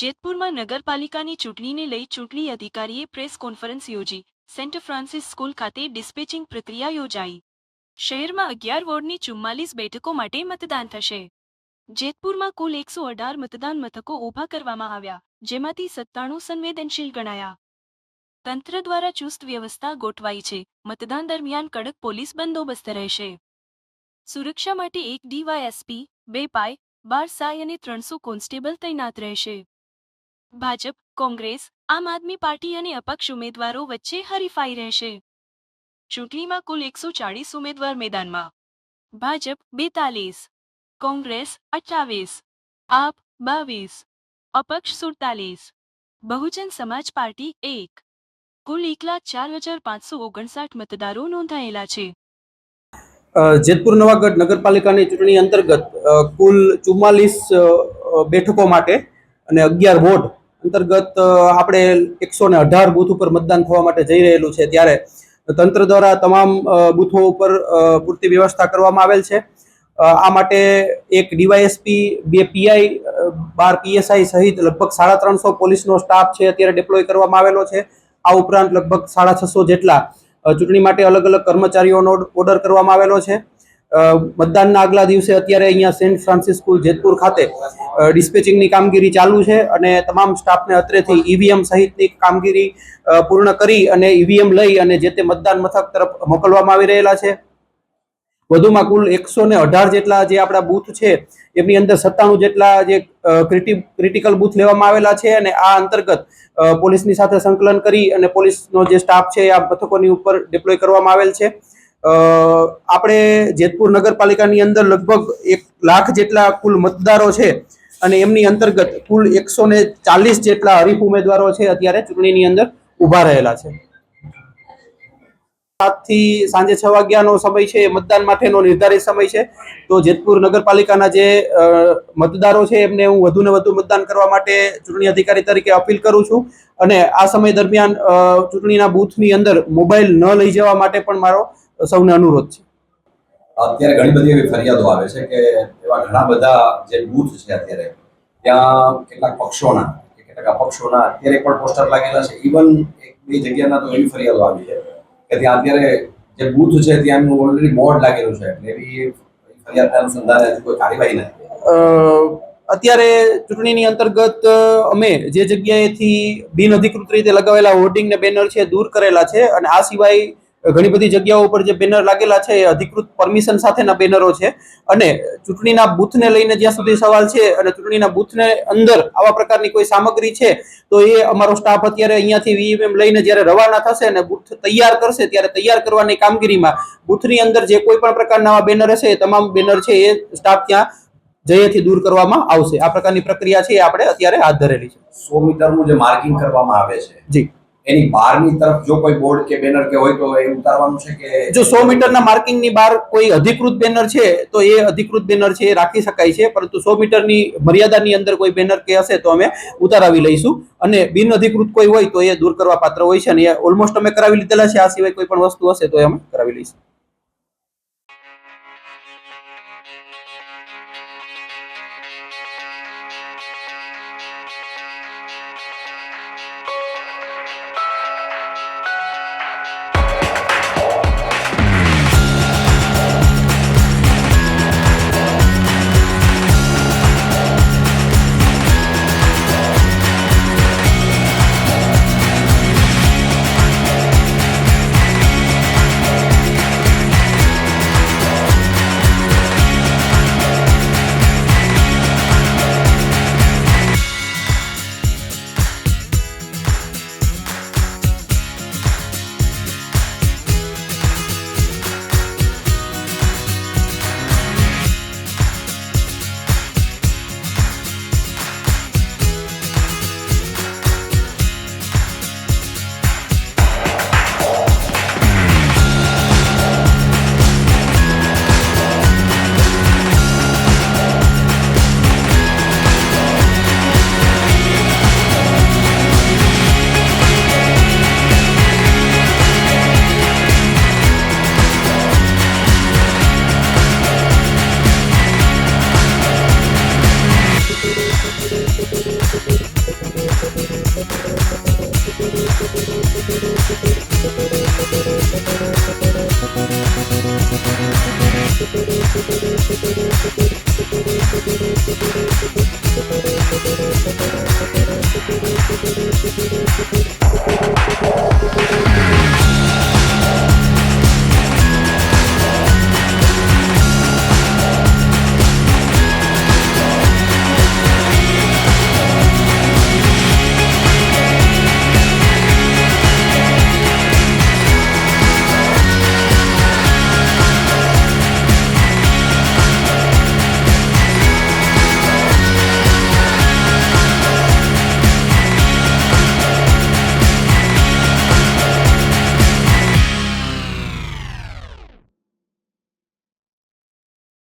જેતપુરમાં નગરપાલિકાની ચૂંટણીને લઈ ચૂંટણી અધિકારીએ પ્રેસ કોન્ફરન્સ યોજી. સેન્ટ ફ્રાન્સિસ સ્કૂલ ખાતે ડિસ્પેચિંગ પ્રક્રિયા યોજાઈ. શહેરમાં અગિયાર વોર્ડની ચુમ્માલીસ બેઠકો માટે મતદાન થશે. જેતપુરમાં કુલ એકસો અઢાર મતદાન મથકો ઊભા કરવામાં આવ્યા, જેમાંથી સત્તાણું સંવેદનશીલ ગણાયા. તંત્ર દ્વારા ચુસ્ત વ્યવસ્થા ગોઠવાઈ છે. મતદાન દરમિયાન કડક પોલીસ બંદોબસ્ત રહેશે. સુરક્ષા માટે એક ડીવાયએસપી, બે પાય બાર સાય અને ત્રણસો કોન્સ્ટેબલ તૈનાત રહેશે. ભાજપ, કોંગ્રેસ, આમ આદમી પાર્ટી અને અપક્ષ ઉમેદવારો વચ્ચે હરીફાઈ રહેશે. ચૂંટણીમાં કુલ એકસો ચાળીસ ઉમેદવાર મેદાનમાં. ભાજપ બેતાલીસ, કોંગ્રેસ અઠ્ઠાવીસ, આપ બાવીસ, અપક્ષ સુડતાલીસ, બહુજન સમાજ પાર્ટી એક. કુલ એક લાખ ચાર હજાર પાંચસો ઓગણસાઠ મતદારો નોંધાયેલા છે. જેતપુર નવાગઢ નગરપાલિકાની ચૂંટણી અંતર્ગત કુલ ચુમ્માલીસ બેઠકો માટે અને અગિયાર વોર્ડ અંતર્ગત આપણે એકસો ને અઢાર બૂથ ઉપર મતદાન થવા માટે જઈ રહેલું છે ત્યારે તંત્ર દ્વારા તમામ બૂથો ઉપર પૂરતી વ્યવસ્થા કરવામાં આવેલ છે. આ માટે એક ડીવાયએસપી, બે પીઆઈ બાર પીએસઆઈ સહિત લગભગ સાડા ત્રણસો પોલીસનો સ્ટાફ છે અત્યારે ડિપ્લોય કરવામાં આવેલો છે. આ ઉપરાંત લગભગ સાડા છસો જેટલા ચૂંટણી માટે અલગ અલગ કર્મચારીઓનો ઓર્ડર કરવામાં આવેલો છે. મતદાનના આગલા દિવસે અત્યારે અહીંયા સેન્ટ ફ્રાન્સિસ સ્કૂલ જેતપુર ખાતે ડિસ્પેચિંગની કામગીરી ચાલુ છે અને તમામ સ્ટાફને અત્રેથી ઈવીએમ સહિતની કામગીરી પૂર્ણ કરી અને ઈવીએમ લઈ અને જે તે મતદાન મથક તરફ મોકલવામાં આવી રહેલા છે. વધુમાં કુલ એકસો ને અઢાર જેટલા જે આપણા બૂથ છે, એમની અંદર સત્તાણું જેટલા જે ક્રિટિકલ બૂથ લેવામાં આવેલા છે અને આ અંતર્ગત પોલીસની સાથે સંકલન કરી અને પોલીસનો જે સ્ટાફ છે આ મથકોની ઉપર ડિપ્લોય કરવામાં આવેલ છે. આપણે જેતપુર નગરપાલિકાની અંદર લગભગ એક લાખ જેટલા કુલ મતદારો છે અને એમની અંતર્ગત કુલ એકસો ને ચાલીસ જેટલા હરીફ ઉમેદવારો છે અત્યારે ચૂંટણીની અંદર ઊભા રહેલા છે. સાતથી સાંજે છ વાગ્યાનો સમય છે, મતદાન માટેનો નિર્ધારિત સમય છે. તો જેતપુર નગરપાલિકાના જે મતદારો છે એમને હું વધુને વધુ મતદાન કરવા માટે ચૂંટણી અધિકારી તરીકે અપીલ કરું છું. અને આ સમય દરમિયાન ચૂંટણીના બૂથની અંદર મોબાઈલ ન લઈ જવા માટે પણ મારો સૌને અનુરોધ છે. અત્યારે ઘણી બધી એવી ફરિયાદો આવે છે કે એવા ઘણા બધા જે બૂથ છે અત્યારે ત્યાં કેટલાક પક્ષોના કેટલાક અપક્ષોના અત્યારે પણ પોસ્ટર લાગેલા છે. ઇવન એક બે જગ્યાના તો એવી ફરિયાદો આવી છે કે ત્યાં અત્યારે જે બૂથ છે ત્યાં એમનું ઓલરેડી બોર્ડ લાગેલું છે. એટલે એવી ફરિયાદના અનુસંધાને હજુ કોઈ કાર્યવાહી નથી. અત્યારે ચૂંટણીની અંતર્ગત અમે જે જગ્યાએથી બિનઅધિકૃત રીતે લગાવેલા હોર્ડિંગ ને બેનર છે દૂર કરેલા છે અને આ સિવાય ઘણી બધી જગ્યાઓ ઉપર જે બેનર લાગેલા છે એ અધિકૃત પરમિશન સાથેના બેનરો છે. અને ચૂંટણીના બૂથને લઈને જ્યાં સુધી સવાલ છે અને ચૂંટણીના બૂથને અંદર આવા પ્રકારની કોઈ સામગ્રી છે તો એ અમારો સ્ટાફ અત્યારે અહીંયાથી વીએમએમ લઈને જ્યારે રવાના થશે અને બૂથ તૈયાર કરશે ત્યારે તૈયાર કરવાની કામગીરીમાં બૂથની અંદર જે કોઈ પણ પ્રકારના આવા બેનર હશે એ તમામ બેનર છે એ સ્ટાફ ત્યાં જયેથી દૂર કરવામાં આવશે. આ પ્રકારની પ્રક્રિયા છે એ આપણે અત્યારે હાથ ધરેલી છે. સો મીટરનું જે માર્કિંગ કરવામાં આવે છે. જી. એની બહારની તરફ જો કોઈ બોર્ડ કે બેનર કે હોય તો એ ઉતારવાનું છે કે જો સો મીટરના માર્કિંગની બહાર કોઈ અધિકૃત બેનર છે, તો એ અધિકૃત બેનર છે એ રાખી શકાય છે. પરંતુ સો મીટરની મર્યાદાની અંદર કોઈ બેનર કે હશે તો અમે ઉતારાવી લઈશું. અને બિન અધિકૃત કોઈ હોય તો એ દૂર કરવા પાત્ર હોય છે અને ઓલમોસ્ટ અમે કરાવી લીધેલા છે. આ સિવાય કોઈ પણ વસ્તુ હશે તો એ અમે કરાવી લઈશું.